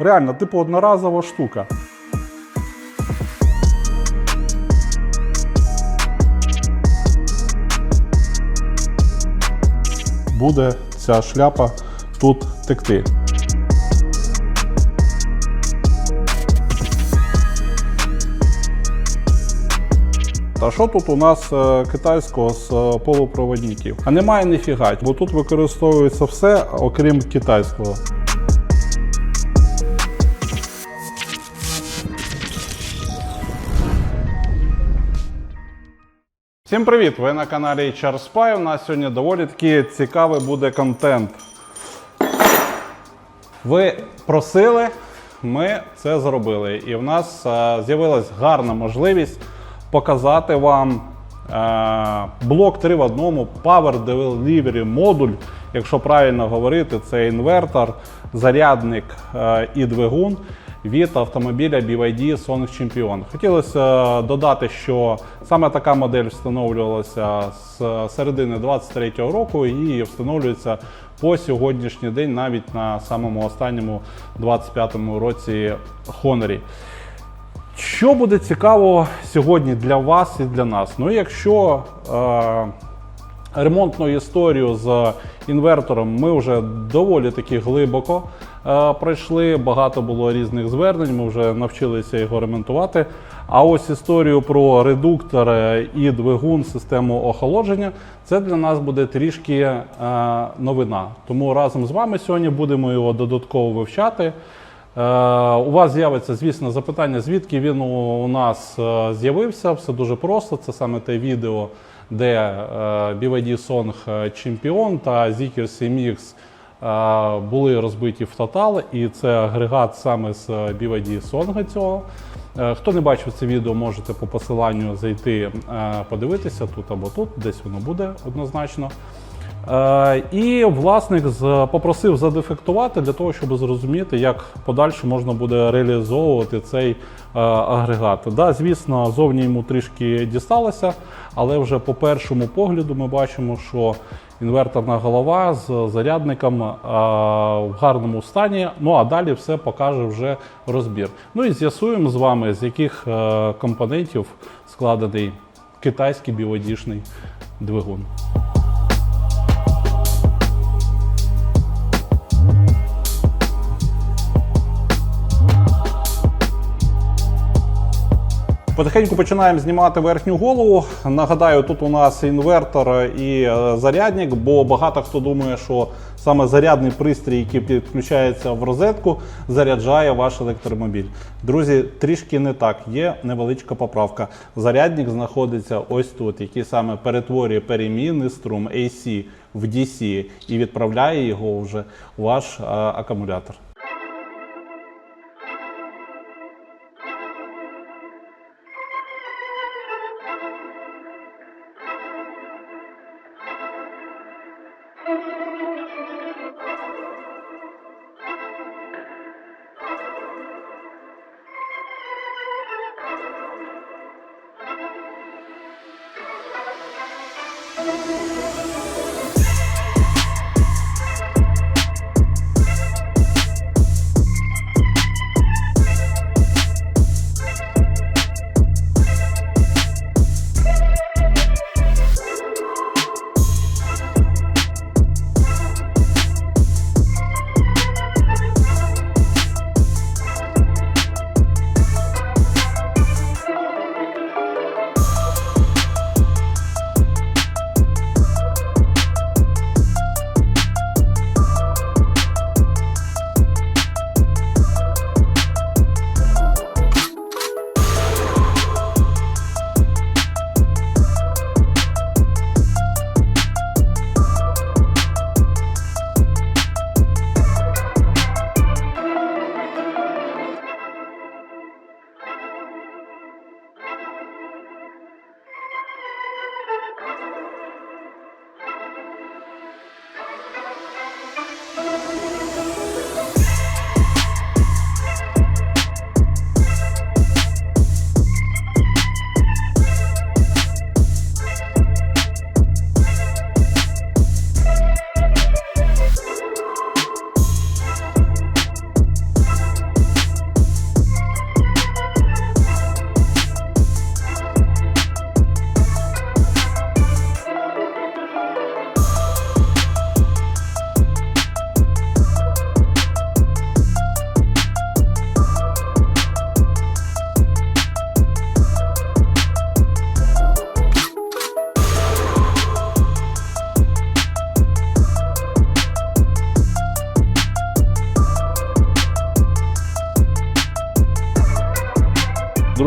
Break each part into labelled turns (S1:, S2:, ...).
S1: Реально, типу одноразова штука. Буде ця шляпа тут текти. Та що тут у нас е, китайського з е, полупроводників? А немає ніфіга, бо тут використовується все, окрім китайського. Всім привіт! Ви на каналі HR Spy. У нас сьогодні доволі таки цікавий буде контент. Ви просили, ми це зробили. І в нас е, з'явилась гарна можливість показати вам е, блок 3 в одному Power Delivery модуль. Якщо правильно говорити, це інвертор, зарядник е, і двигун від автомобіля BYD Sonic Champion. Хотілося е, додати, що саме така модель встановлювалася з середини 23-го року і встановлюється по сьогоднішній день, навіть на самому останньому 25-му році Honor. Що буде цікаво сьогодні для вас і для нас? Ну, якщо е, ремонтну історію з інвертором ми вже доволі таки глибоко е, пройшли. Багато було різних звернень, ми вже навчилися його ремонтувати. А ось історію про редуктор е, і двигун, систему охолодження, це для нас буде трішки е, новина. Тому разом з вами сьогодні будемо його додатково вивчати. Е, У вас з'явиться, звісно, запитання, звідки він у нас е, з'явився. Все дуже просто. Це саме те відео, де е, BYD Song Champion та Zikr CMX е, були розбиті в тотал, і це агрегат саме з BYD Сонга цього. Е, Хто не бачив це відео, можете по посиланню зайти е, подивитися тут або тут, десь воно буде однозначно. Е, І власник попросив задефектувати для того, щоб зрозуміти, як подальше можна буде реалізовувати цей е, агрегат. Да, звісно, зовні йому трішки дісталося, але вже по першому погляду ми бачимо, що інверторна голова з зарядником е, в гарному стані. Ну а далі все покаже вже розбір. Ну і з'ясуємо з вами, з яких компонентів складений китайський біодішний двигун. Потихеньку починаємо знімати верхню голову. Нагадаю, тут у нас інвертор і е, зарядник, бо багато хто думає, що саме зарядний пристрій, який підключається в розетку, заряджає ваш електромобіль. Друзі, трішки не так. Є невеличка поправка. Зарядник знаходиться ось тут, який саме перетворює перемінний струм AC в DC і відправляє його вже у ваш е, акумулятор.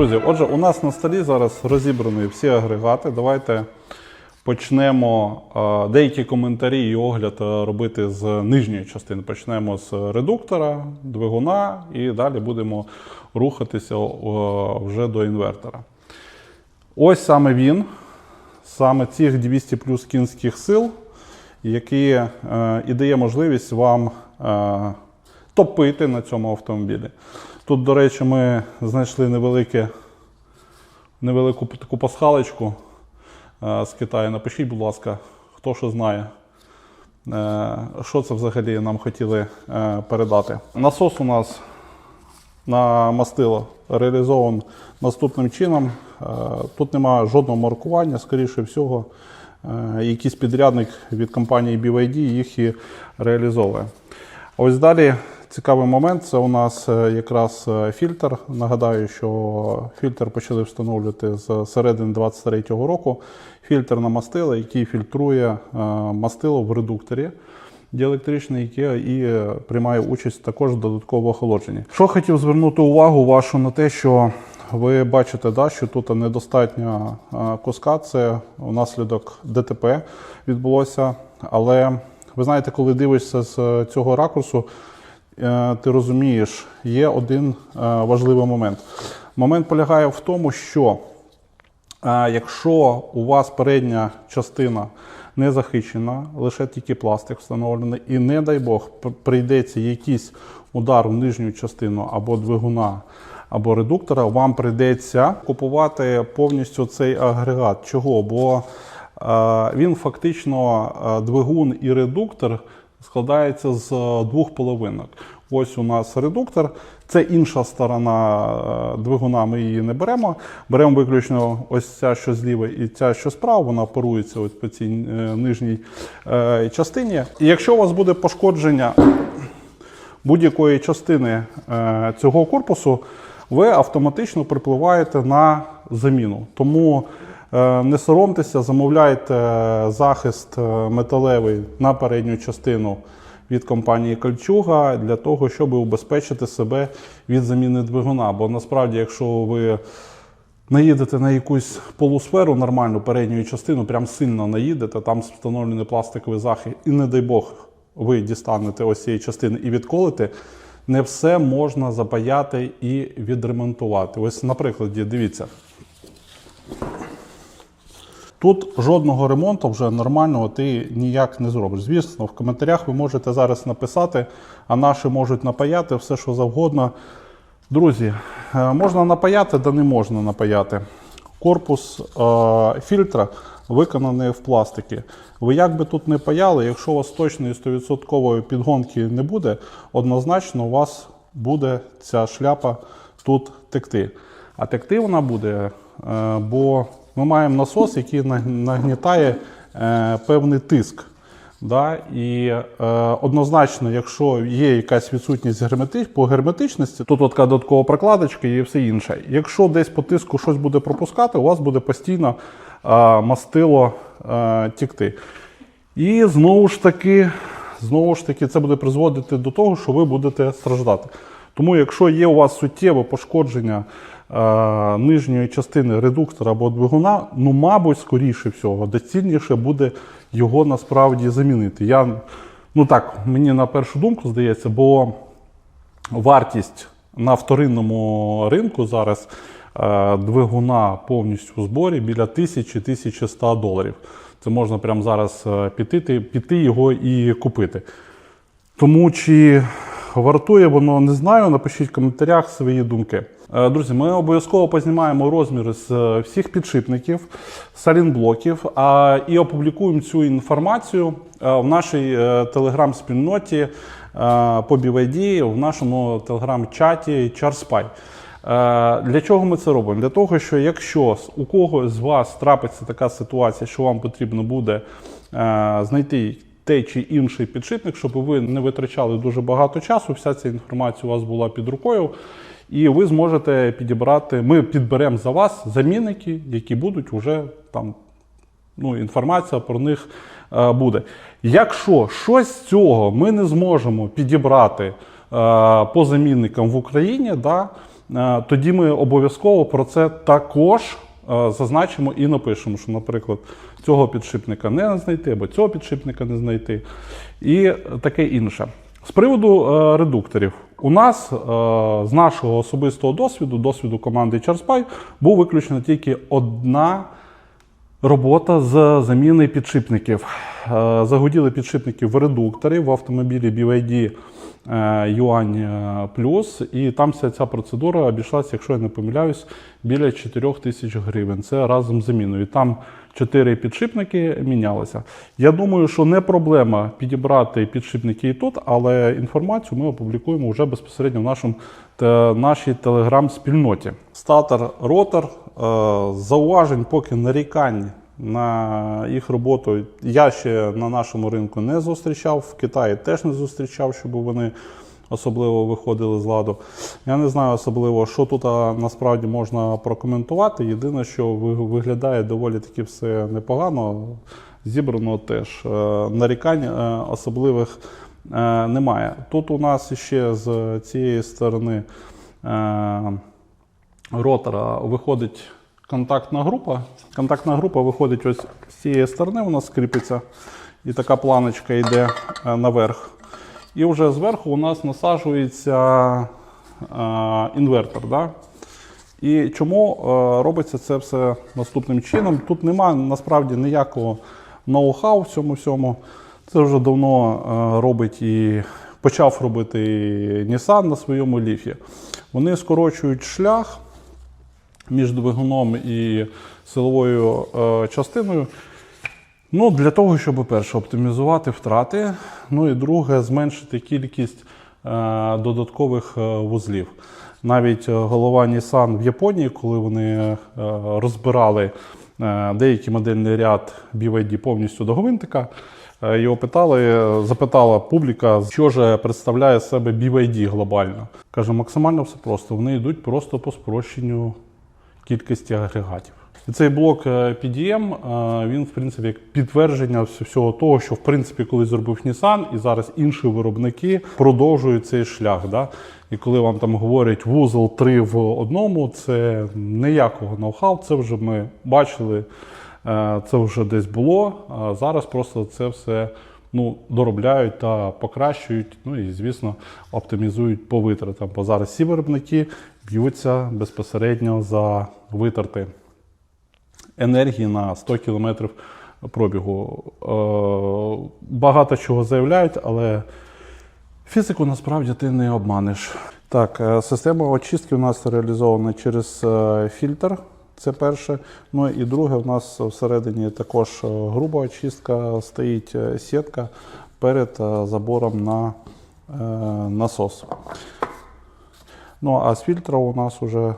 S1: Друзі, отже, у нас на столі зараз розібрані всі агрегати. Давайте почнемо е, деякі коментарі і огляд е, робити з нижньої частини. Почнемо з редуктора, двигуна і далі будемо рухатися е, вже до інвертора. Ось саме він, саме цих 200 плюс кінських сил, які і дає можливість вам топити на цьому автомобілі. Тут, до речі, ми знайшли невелике, невелику таку пасхалочку е, з Китаю. Напишіть, будь ласка, хто що знає, е, що це взагалі нам хотіли е, передати. Насос у нас на мастило реалізований наступним чином. Тут немає жодного маркування, скоріше всього, якийсь підрядник від компанії BYD їх і реалізовує. Ось далі цікавий момент це у нас е, якраз е, фільтр. Нагадаю, що фільтр почали встановлювати з середини 23-го року. Фільтр на мастило, який фільтрує е, мастило в редукторі діелектричний, який і приймає участь також в додатковому охолодженні. Що хотів звернути увагу вашу на те, що ви бачите, да, що тут недостатня куска, це внаслідок ДТП відбулося. Але ви знаєте, коли дивишся з цього ракурсу, ти розумієш, є один е, важливий момент. Момент полягає в тому, що якщо у вас передня частина не захищена, лише тільки пластик встановлений, і не дай Бог прийдеться якийсь удар в нижню частину або двигуна, або редуктора, вам прийдеться купувати повністю цей агрегат. Чого? Бо е, він фактично е, двигун і редуктор складається з е, двох половинок. Ось у нас редуктор. Це інша сторона е, двигуна, ми її не беремо. Беремо виключно ось ця, що зліва, і ця, що справа, вона парується ось по цій е, нижній частині. І якщо у вас буде пошкодження будь-якої частини цього корпусу, ви автоматично припливаєте на заміну. Тому не соромтеся, замовляйте захист е, металевий на передню частину від компанії Кольчуга для того, щоб убезпечити себе від заміни двигуна. Бо насправді, якщо ви наїдете на якусь полусферу нормальну передню частину, прям сильно наїдете, там встановлений пластиковий захист, і не дай Бог, ви дістанете ось цієї частини і відколите, не все можна запаяти і відремонтувати. Ось, наприклад, дивіться. Тут жодного ремонту вже нормального ти ніяк не зробиш. Звісно, в коментарях ви можете зараз написати, а наші можуть напаяти все, що завгодно. Друзі, е, можна напаяти, да не можна напаяти. Корпус е, фільтра виконаний в пластикі. Ви як би тут не паяли, якщо у вас точної 100% підгонки не буде, однозначно у вас буде ця шляпа тут текти. А текти вона буде, е, бо ми маємо насос, який нагнітає е, певний тиск. Да? І е, однозначно, якщо є якась відсутність гермети... по герметичності, тут така додаткова прокладочка і все інше. Якщо десь по тиску щось буде пропускати, у вас буде постійно е, мастило е, тікти. І знову ж таки, знову ж таки, це буде призводити до того, що ви будете страждати. Тому, якщо є у вас суттєве пошкодження нижньої частини редуктора або двигуна, ну, мабуть, скоріше всього, доцільніше буде його насправді замінити. Я, ну так, мені на першу думку здається, бо вартість на вторинному ринку зараз е, двигуна повністю у зборі біля 1000-1100 доларів. Це можна прямо зараз е, піти, піти його і купити. Тому чи вартує воно, не знаю. Напишіть в коментарях свої думки. Е, Друзі, ми обов'язково познімаємо розміри з е, всіх підшипників, салінблоків і опублікуємо цю інформацію е, в нашій телеграм-спільноті по BYD, в нашому телеграм-чаті CharSpy. Для чого ми це робимо? Для того, що якщо у когось з вас трапиться така ситуація, що вам потрібно буде знайти той чи інший підшипник, щоб ви не витрачали дуже багато часу, вся ця інформація у вас була під рукою, і ви зможете підібрати. Ми підберемо за вас замінники, які будуть вже там ну, інформація про них е, буде. Якщо щось з цього ми не зможемо підібрати е, по замінникам в Україні, да, е, тоді ми обов'язково про це також зазначимо і напишемо, що, наприклад, цього підшипника не знайти або цього підшипника не знайти, і таке інше. З приводу е, редукторів, у нас е, з нашого особистого досвіду, досвіду команди CharSpy, був виключена тільки одна робота з заміни підшипників. Е, Загуділи підшипники в редукторі в автомобілі BYD Юань Плюс, і там вся ця процедура обійшлася, якщо я не помиляюсь, біля 4 тисяч гривень. Це разом з заміною. Там чотири підшипники мінялися. Я думаю, що не проблема підібрати підшипники і тут, але інформацію ми опублікуємо вже безпосередньо в нашому те- нашій телеграм-спільноті. Статор, ротор, е, зауважень, поки нарікань на їх роботу я ще на нашому ринку не зустрічав. В Китаї теж не зустрічав, щоб вони особливо виходили з ладу. Я не знаю особливо, що тут насправді можна прокоментувати. Єдине, що виглядає доволі таки все непогано. Зібрано теж Е, нарікань е, особливих е, немає. Тут у нас ще з цієї сторони ротора виходить контактна група. Контактна група виходить ось з цієї сторони, вона скріпиться, і така планочка йде наверх. І вже зверху у нас насаджується е, інвертор. Да? І чому е, робиться це все наступним чином? Тут немає насправді ніякого ноу-хау в цьому всьому. Це вже давно е, робить і почав робити і Nissan на своєму ліфі. Вони скорочують шлях між двигуном і силовою частиною. Ну, для того, щоб перше оптимізувати втрати, ну і друге, зменшити кількість е, додаткових е, вузлів. Навіть е, голова Nissan в Японії, коли вони розбирали деякий модельний ряд BYD повністю до гвинтика, його питали, запитала публіка, що ж представляє себе BYD глобально. Каже, максимально все просто. Вони йдуть просто по спрощенню кількості агрегатів. І цей блок е, PDM, е, він, в принципі, як підтвердження всього того, що в принципі колись зробив Nissan, і зараз інші виробники продовжують цей шлях. Да? І коли вам там говорять вузол 3 в одному, це ніякого ноу-хау, це вже ми бачили, е, це вже десь було. А зараз просто це все ну, доробляють та покращують, ну і, звісно, оптимізують по витратам. Бо зараз всі виробники б'ються безпосередньо за витрати енергії на 100 км пробігу. Е, Багато чого заявляють, але фізику насправді ти не обманеш. Так, е, система очистки у нас реалізована через е, фільтр. Це перше. Ну і друге, у нас всередині також груба очистка, стоїть сітка перед забором на насос. Ну а з фільтра у нас вже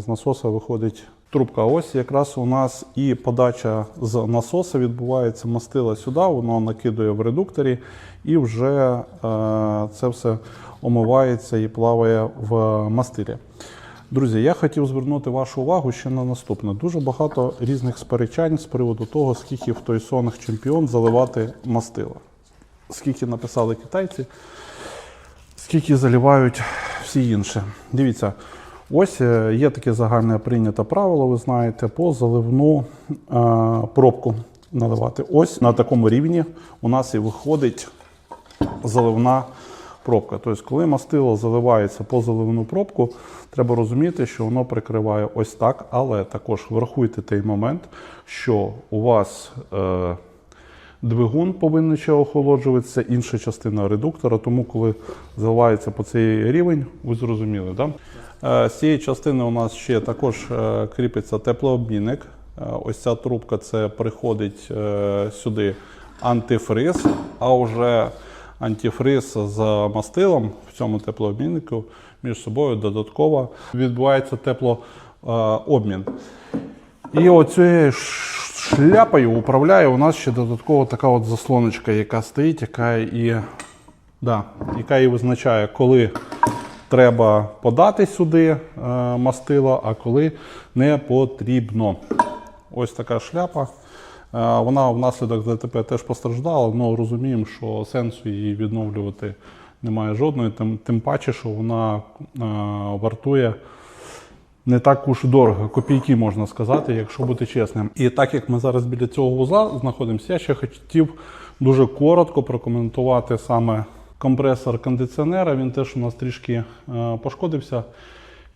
S1: з насоса виходить трубка. Ось якраз у нас і подача з насоса відбувається мастила сюди, воно накидує в редукторі, і вже е, це все омивається і плаває в мастилі. Друзі, я хотів звернути вашу увагу ще на наступне. Дуже багато різних сперечань з приводу того, скільки в той сонах чемпіон заливати мастила. Скільки написали китайці, скільки заливають всі інші. Дивіться, ось е, є таке загальне прийняте правило, ви знаєте, по заливну е, пробку наливати. Ось на такому рівні у нас і виходить заливна пробка. Тобто, коли мастило заливається по заливну пробку, треба розуміти, що воно прикриває ось так, але також врахуйте той момент, що у вас е, двигун повинен ще охолоджуватися, інша частина редуктора, тому коли заливається по цей рівень, ви зрозуміли, да? Е, З цієї частини у нас ще також е, кріпиться теплообмінник. Е, Ось ця трубка це приходить сюди антифриз, а вже антифриз з мастилом в цьому теплообміннику між собою додатково відбувається теплообмін. І оцією шляпою управляє у нас ще додатково така от заслоночка, яка стоїть, яка і, да, яка і визначає, коли треба подати сюди е, мастило, а коли не потрібно. Ось така шляпа. Е, Вона внаслідок ДТП теж постраждала, але розуміємо, що сенсу її відновлювати немає жодної, тим, тим паче, що вона е, вартує не так уж дорого, копійки можна сказати, якщо бути чесним. І так як ми зараз біля цього вузла знаходимося, я ще хотів дуже коротко прокоментувати саме компресор кондиціонера. Він теж у нас трішки е, пошкодився.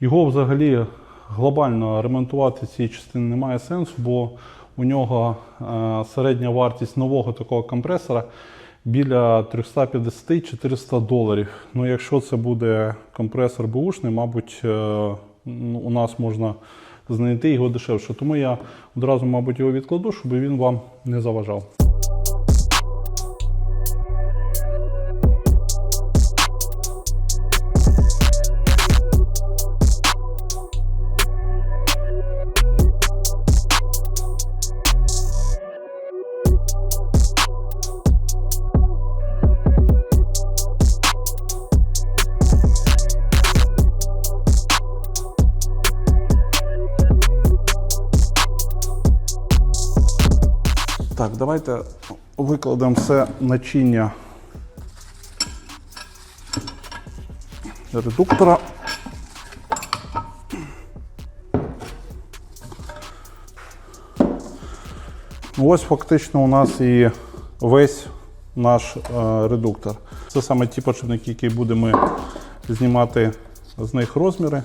S1: Його взагалі глобально ремонтувати цієї частини немає сенсу, бо у нього е, середня вартість нового такого компресора біля 350-400 доларів. Ну, якщо це буде компресор бушний, мабуть, е, ну, у нас можна знайти його дешевше. Тому я одразу, мабуть, його відкладу, щоб він вам не заважав. Давайте викладемо все начиння редуктора. Ось фактично у нас і весь наш е, редуктор. Це саме ті подшипники, які будемо знімати з них розміри,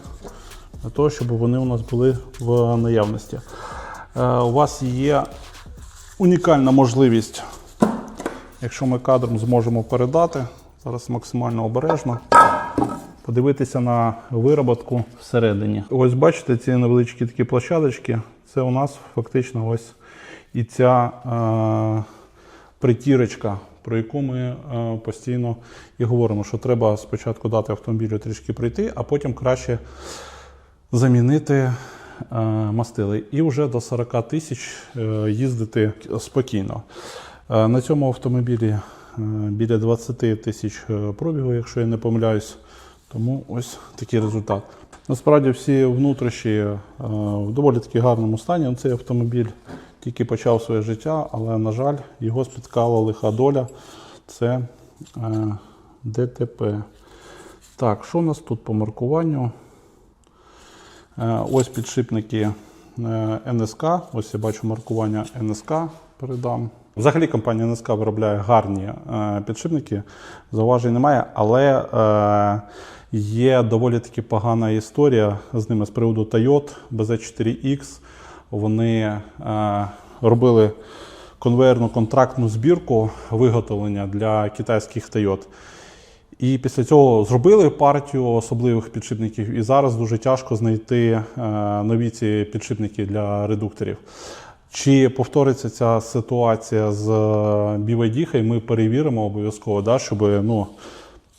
S1: для того, щоб вони у нас були в наявності. Е, у вас є унікальна можливість, якщо ми кадром зможемо передати, зараз максимально обережно, подивитися на вироботку всередині. Ось бачите, ці невеличкі такі площадочки, це у нас фактично ось і ця е, притірочка, про яку ми е, постійно і говоримо, що треба спочатку дати автомобілю трішки прийти, а потім краще замінити мастили і вже до 40 тисяч е, їздити спокійно. Е, На цьому автомобілі е, біля 20 тисяч е, пробігу, якщо я не помиляюсь. Тому ось такий результат. Насправді всі внутрішні е, в доволі таки гарному стані. Цей автомобіль тільки почав своє життя, але, на жаль, його спіткала лиха доля. Це е, ДТП. Так, що у нас тут по маркуванню? Е, Ось підшипники е, НСК. Ось я бачу маркування НСК передам. Взагалі компанія НСК виробляє гарні е, підшипники, зауважень немає, але є доволі таки погана історія з ними з приводу Toyota BZ4X. Вони робили конвейерну контрактну збірку виготовлення для китайських Toyota. І після цього зробили партію особливих підшипників, і зараз дуже тяжко знайти е, нові ці підшипники для редукторів. Чи повториться ця ситуація з е, BYD, хай ми перевіримо обов'язково, да, щоб ну,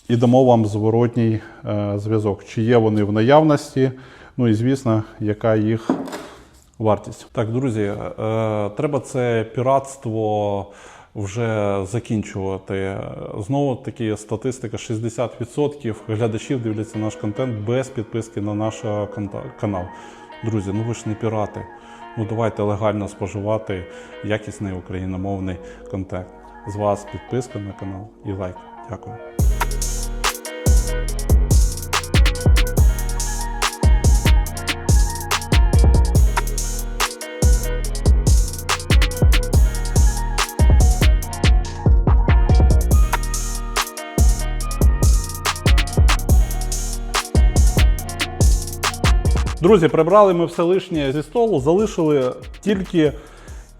S1: і дамо вам зворотній е, зв'язок, чи є вони в наявності, ну і звісно, яка їх вартість. Так, друзі, е, треба це піратство вже закінчувати. Знову таки статистика: 60% глядачів дивляться наш контент без підписки на наш е, канал. Друзі, ну ви ж не пірати. Ну давайте легально споживати якісний україномовний контент. З вас підписка на канал і лайк. Дякую. Друзі, прибрали ми все лишнє зі столу, залишили тільки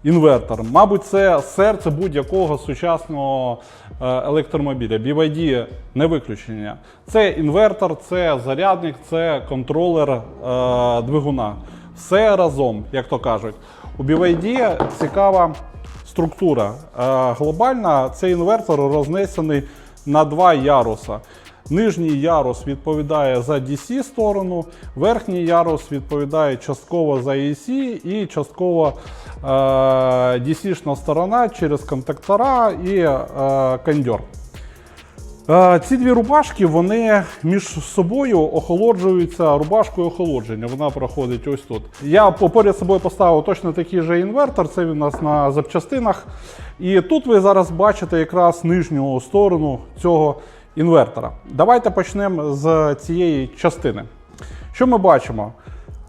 S1: інвертор. Мабуть, це серце будь-якого сучасного е, електромобіля. BYD не виключення. Це інвертор, це зарядник, це контролер е, двигуна. Все разом, як то кажуть. У BYD цікава структура. Е, глобальна цей інвертор рознесений на два яруса. Нижній ярус відповідає за DC сторону, верхній ярус відповідає частково за AC і частково е, DC-шна сторона через контактора і е, кондьор. Е, Ці дві рубашки вони між собою охолоджуються рубашкою охолодження. Вона проходить ось тут. Я поряд собою поставив точно такий же інвертор. Це він у нас на запчастинах. І тут ви зараз бачите якраз нижню сторону цього інвертора. Давайте почнемо з цієї частини. Що ми бачимо?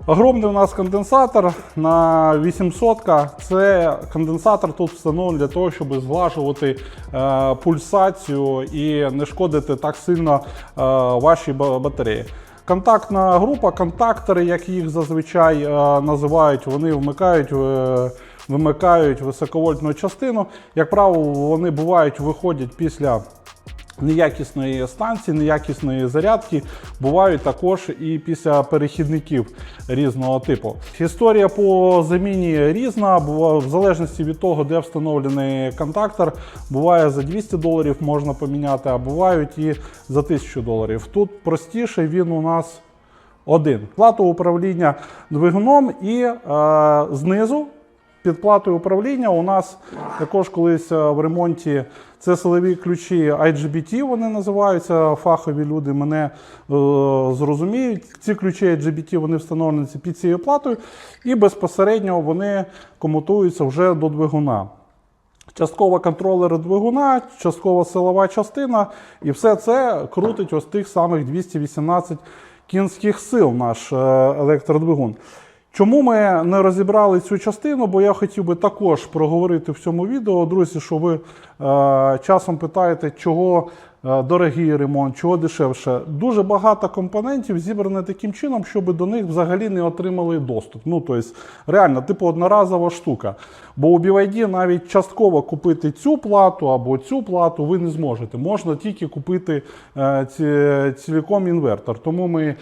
S1: Огромний у нас конденсатор на 800 Це конденсатор тут встановлений для того, щоб зглажувати е, пульсацію і не шкодити так сильно е, вашій батареї. Контактна група, контактори, як їх зазвичай е, називають, вони вмикають. е, Вимикають високовольтну частину. Як правило, вони бувають, виходять після неякісної станції, неякісної зарядки бувають також і після перехідників різного типу. Історія по заміні різна, бува- в залежності від того, де встановлений контактор, буває за 200 доларів можна поміняти, а бувають і за 1000 доларів. Тут простіше він у нас один. Плата управління двигуном і е, знизу під платою управління у нас також колись е, в ремонті це силові ключі IGBT, вони називаються. Фахові люди мене е, зрозуміють. Ці ключі IGBT вони встановлені під цією платою, і безпосередньо вони комутуються вже до двигуна. Частково контролер двигуна, частково силова частина, і все це крутить ось тих самих 218 кінських сил наш е, електродвигун. Чому ми не розібрали цю частину? Бо я хотів би також проговорити в цьому відео, друзі, що ви е, часом питаєте, чого е, дорогий ремонт, чого дешевше. Дуже багато компонентів зібрано таким чином, щоб до них взагалі не отримали доступ. Ну, тобто, реально, типу одноразова штука. Бо у BYD навіть частково купити цю плату або цю плату ви не зможете. Можна тільки купити е, ці, ціліком інвертор. Тому ми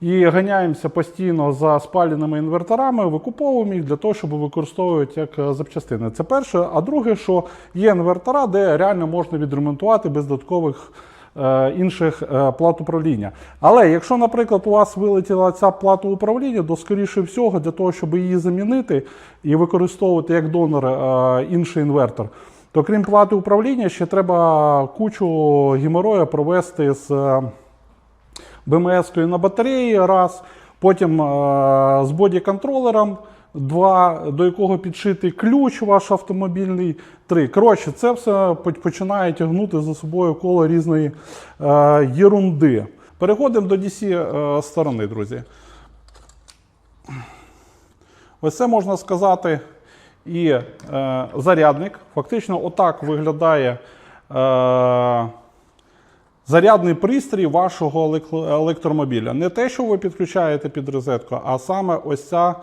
S1: і ганяємося постійно за спаленими інверторами, викуповуємо їх для того, щоб використовувати як е, запчастини. Це перше. А друге, що є інвертора, де реально можна відремонтувати без додаткових е, інших е, плат управління. Але якщо, наприклад, у вас вилетіла ця плата управління, то скоріше всього, для того, щоб її замінити і використовувати як донор е, інший інвертор. То крім плати управління, ще треба кучу геморою провести з е, БМС-кою на батареї раз, потім е, з боді-контролером два, до якого підшитий ключ ваш автомобільний, три. Коротше, це все починає тягнути за собою коло різної е, єрунди. Переходимо до DC е, сторони, друзі. Ось це можна сказати і е, зарядник. Фактично, отак виглядає. Е, Зарядний пристрій вашого електромобіля. Не те, що ви підключаєте під розетку, а саме ось ця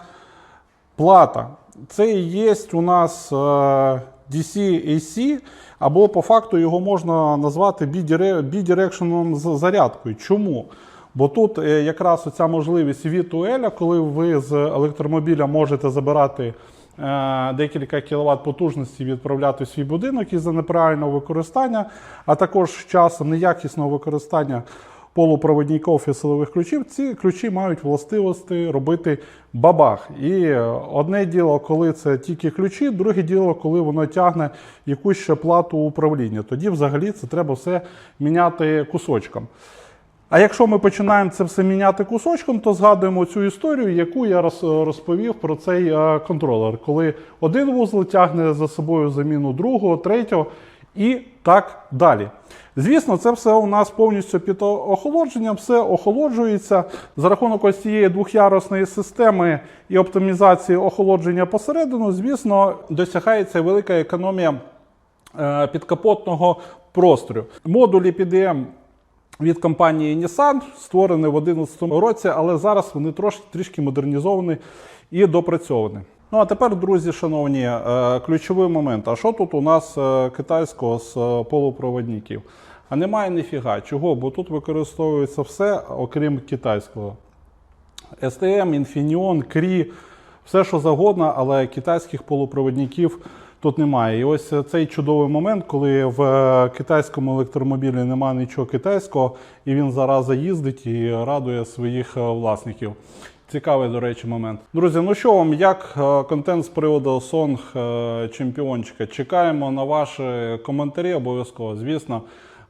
S1: плата. Це і є у нас е, DC-AC, або по факту його можна назвати бідіре- бідірекшеном зарядкою. Чому? Бо тут е, якраз оця можливість від Уеля, коли ви з електромобіля можете забирати декілька кВт потужності відправляти в свій будинок із-за неправильного використання, а також часом неякісного використання полупроводників і силових ключів, ці ключі мають властивості робити бабах. І е, одне діло, коли це тільки ключі, друге діло, коли воно тягне якусь ще плату управління. Тоді взагалі це треба все міняти кусочком. А якщо ми починаємо це все міняти кусочком, то згадуємо цю історію, яку я розповів про цей е, контролер, коли один вузол тягне за собою заміну другого, третього і так далі. Звісно, це все у нас повністю під охолодженням, все охолоджується за рахунок ось цієї двохярусної системи і оптимізації охолодження посередину. Звісно, досягається велика економія е, підкапотного простору. Модулі PDM від компанії Nissan створений в 2011 році, але зараз вони трошки трішки модернізовані і допрацьовані. Ну а тепер, друзі, шановні, е, ключовий момент. А що тут у нас е, китайського з е, полупроводників? А немає ніфіга. Чого? Бо тут використовується все, окрім китайського. STM, Infineon, Cree, все що завгодно, але китайських полупроводників тут немає. І ось цей чудовий момент, коли в е, китайському електромобілі немає нічого китайського, і він зараза їздить і радує своїх е, власників. Цікавий, до речі, момент. Друзі, ну що вам, як е, контент з приводу е, чемпіончика? Чекаємо на ваші коментарі обов'язково. Звісно,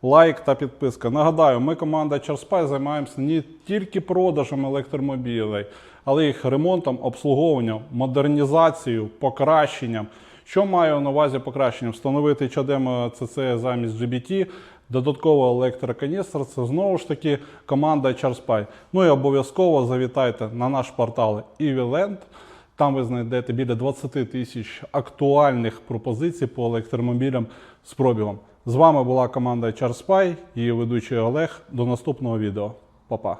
S1: лайк та підписка. Нагадаю, ми команда Charspy займаємося не тільки продажем електромобілей, але їх ремонтом, обслуговуванням, модернізацією, покращенням. Що маю на увазі покращення? Встановити чадем CC замість GBT, додатково електроканістр, це знову ж таки команда CharSpy. Ну і обов'язково завітайте на наш портал EVLand. Там ви знайдете біля 20 тисяч актуальних пропозицій по електромобілям з пробігом. З вами була команда CharSpy, її ведучий Олег. До наступного відео. Па-па.